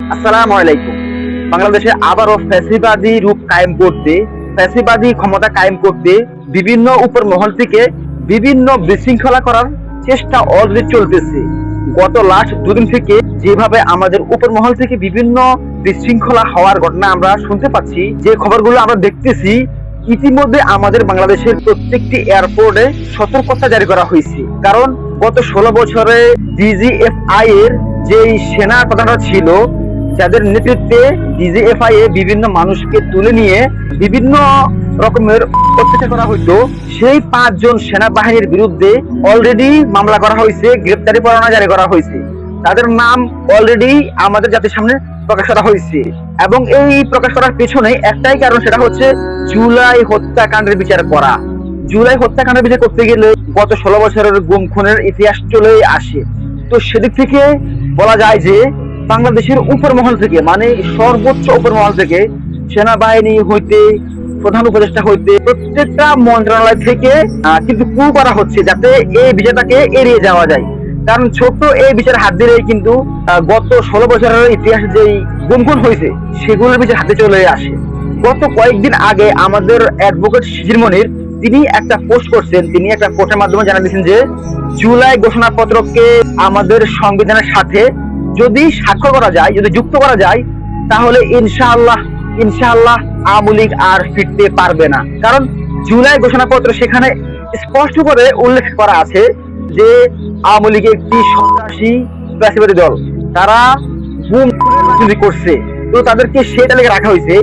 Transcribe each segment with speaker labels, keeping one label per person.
Speaker 1: আসসালামু আলাইকুম। বাংলাদেশে আবারও ফ্যাসিবাদী রূপ কায়েম করতে, ফ্যাসিবাদী ক্ষমতা কায়েম করতে বিভিন্ন উপর মহল থেকে বিভিন্ন বিশৃঙ্খলা করার চেষ্টা অলরেডি চলতেছে। গত লাস্ট দুদিন থেকে যেভাবে আমাদের উপর মহল থেকে বিভিন্ন বিশৃঙ্খলা হওয়ার ঘটনা আমরা শুনতে পাচ্ছি, যে খবরগুলো আমরা দেখতেছি, ইতিমধ্যে আমাদের বাংলাদেশের প্রত্যেকটি এয়ারপোর্টে সতর্কতা জারি করা হয়েছে। কারণ গত ষোলো বছরে ডিজিএফআই এর যেই সেনা প্রধানরা ছিল যাদের নেতৃত্বে ডিজিএফআই এ বিভিন্ন মানুষকে তুলে নিয়ে বিভিন্ন রকমের অত্যাচার করা হইতো, সেই পাঁচজন সেনাবাহিনীর বিরুদ্ধে অলরেডি মামলা করা হয়েছে, গ্রেপ্তারি পরোয়ানা জারি করা হয়েছে। তাদের নাম অলরেডি আমাদের জাতির সামনে প্রকাশ করা হয়েছে। এবং এই প্রকাশ করার পেছনে একটাই কারণ, সেটা হচ্ছে জুলাই হত্যাকাণ্ডের বিচার করা। জুলাই হত্যাকাণ্ডের বিচার করতে গেলে গত ষোলো বছরের গুম খুনের ইতিহাস চলে আসে। তো সেদিক থেকে বলা যায় যে বাংলাদেশের উপর মহল থেকে মানে সর্বোচ্চ উপর মহল থেকে সেনাবাহিনী হইতে, প্রধান উপদেষ্টা হইতে প্রত্যেকটা মন্ত্রণালয় থেকে কিন্তু কু করা হচ্ছে যাতে এই বিষয়টাকে এড়িয়ে যাওয়া যায়। কারণ ছোট্ট এই বিচার হাত দিলেই কিন্তু গত ষোলো বছরের ইতিহাস যেই গুমখুন হয়েছে সেগুলোর বিচার হাতে চলে আসে। গত কয়েকদিন আগে আমাদের অ্যাডভোকেট শিশির মনির, তিনি একটা পোস্ট করছেন, তিনি একটা পোস্টের মাধ্যমে জানা দিয়েছেন যে, জুলাই ঘোষণাপত্রকে আমাদের সংবিধানের সাথে যদি স্বাক্ষর করা যায়, যদি যুক্ত করা যায়, তাহলে ইনশাআল্লাহ ইনশাআল্লাহ আওয়ামী লীগ আর ফিরতে পারবে না। কারণ জুলাই ঘোষণাপত্র সেখানে স্পষ্ট করে উল্লেখ করা আছে যে আওয়ামী লীগ একটি সন্ত্রাসী ফ্যাসিবাদী দল। তারা গুম করছে। তো তাদেরকে সেই তালিকা রাখা হয়েছে।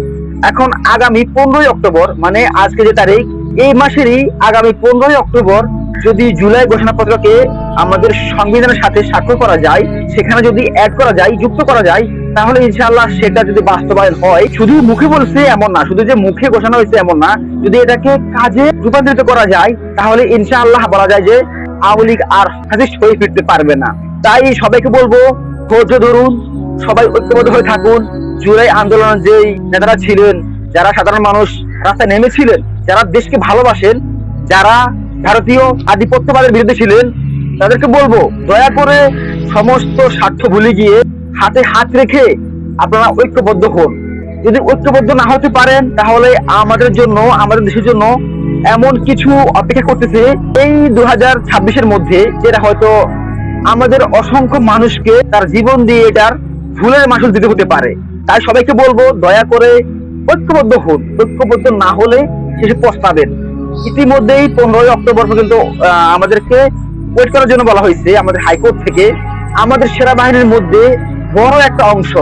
Speaker 1: এখন আগামী পনেরোই অক্টোবর মানে আজকে যে তারিখ, এই মাসেরই আগামী পনেরোই অক্টোবর যদি জুলাই ঘোষণাপত্রকে আমাদের সংবিধানের সাথে স্বাক্ষর করা যায়, সেখানে যদি অ্যাড করা যায়, যুক্ত করা যায়, তাহলে ইনশাআল্লাহ সেটা যদি বাস্তবায়ন হয়, শুধু মুখে বলছে এমন না, শুধু যে মুখে ঘোষণা হয়েছে এমন না, যদি এটাকে কাজে রূপান্তরিত করা যায়, তাহলে ইনশাআল্লাহ বলা যায় যে আওয়ামী লীগ আর ফ্যাসিস্ট হয়ে ফিরতে পারবে না। তাই সবাইকে বলব, ধৈর্য ধরুন, সবাই ঐক্যবদ্ধ হয়ে থাকুন। জুলাই আন্দোলনের যেই নেতারা ছিলেন, যারা সাধারণ মানুষ, রাস্তায় নেমেছিলেন, যারা দেশকে ভালোবাসেন, যারা ভারতীয় আধিপত্যবাদের বিরুদ্ধে ছিলেন, তাদেরকে বলব, দয়া করে সমস্ত স্বার্থ ভুলে গিয়ে হাতে হাত রেখে আপনারা ঐক্যবদ্ধ হন। যদি ঐক্যবদ্ধ না হতে পারেন, তাহলে আমাদের জন্য, আমাদের দেশের জন্য এমন কিছু অপেক্ষা করতেছে। এই দু হাজার ছাব্বিশের মধ্যে যেটা হয়তো আমাদের অসংখ্য মানুষকে তার জীবন দিয়ে এটার ভুলের মাসুল দিতে হতে পারে। তাই সবাইকে বলব, দয়া করে ঐক্যবদ্ধ হন। ঐক্যবদ্ধ না হলে শেষে পস্তাবেন। ইতিমধ্যেই পনেরোই অক্টোবর পর্যন্ত আমাদেরকে ওয়েট করার জন্য বলা হয়েছে আমাদের হাইকোর্ট থেকে। আমাদের সেনাবাহিনীর মধ্যে বড় একটা অংশ